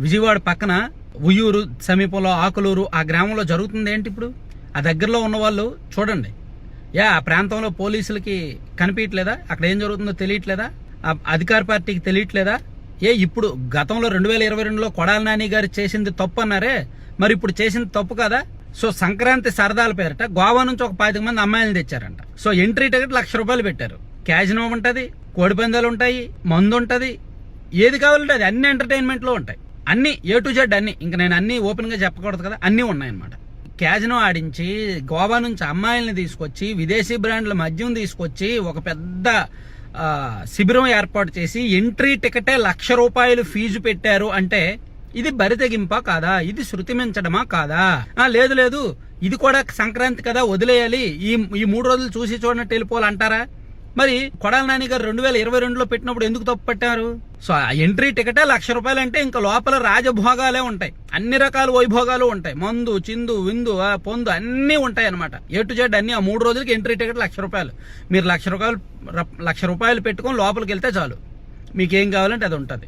విజయవాడ పక్కన ఉయ్యూరు సమీపంలో ఆకులూరు ఆ గ్రామంలో జరుగుతుంది ఏంటి ఇప్పుడు? ఆ దగ్గరలో ఉన్న వాళ్ళు చూడండి. యా ఆ ప్రాంతంలో పోలీసులకి కనిపించట్లేదా అక్కడ ఏం జరుగుతుందో తెలియట్లేదా? అధికార పార్టీకి తెలియట్లేదా? ఏ ఇప్పుడు గతంలో రెండు వేల ఇరవై రెండులో కొడాల నాని గారు చేసింది తప్పు అన్నారే. మరి ఇప్పుడు చేసింది తప్పు కదా? సో సంక్రాంతి సరదాల పేరిట గోవా నుంచి ఒక పాతిక మంది అమ్మాయిలు తెచ్చారంట. సో ఎంట్రీ టికెట్ లక్ష రూపాయలు పెట్టారు. క్యాజినో ఉంటుంది కోడిపందాలు ఉంటాయి మందు ఉంటుంది ఏది కావాలంటే అది అన్ని ఎంటర్టైన్మెంట్లో ఉంటాయి. అన్ని ఏ టు జెడ్ అన్ని ఇంకా నేను అన్ని ఓపెన్గా చెప్పకూడదు కదా అన్ని ఉన్నాయన్నమాట. క్యాజినో ఆడించి గోవా నుంచి అమ్మాయిల్ని తీసుకొచ్చి విదేశీ బ్రాండ్ల మద్యం తీసుకొచ్చి ఒక పెద్ద శిబిరం ఏర్పాటు చేసి ఎంట్రీ టికెటే లక్ష రూపాయలు ఫీజు పెట్టారు అంటే ఇది బరితెగింపా కాదా? ఇది శృతి మించడమా కాదా? ఆ, లేదు లేదు. ఇది కూడా సంక్రాంతి కదా వదిలేయాలి. ఈ ఈ మూడు రోజులు చూసి చూడనట్టు వెళ్ళిపోవాలి అంటారా మరి కొడాల నాని గారు రెండు వేల ఇరవై రెండులో పెట్టినప్పుడు ఎందుకు తప్పు పెట్టారు? సో ఆ ఎంట్రీ టికెటే లక్ష రూపాయలు అంటే ఇంకా లోపల రాజభోగాలే ఉంటాయి. అన్ని రకాల వైభోగాలు ఉంటాయి. మందు చిందు విందు ఆ, పొందు అన్నీ ఉంటాయి అనమాట ఏ టు జెడ్ అన్ని ఆ మూడు రోజులకి ఎంట్రీ టికెట్ లక్ష రూపాయలు. మీరు లక్ష రూపాయలు లక్ష రూపాయలు పెట్టుకొని లోపలికి వెళ్తే చాలు. మీకేం కావాలంటే అది ఉంటుంది.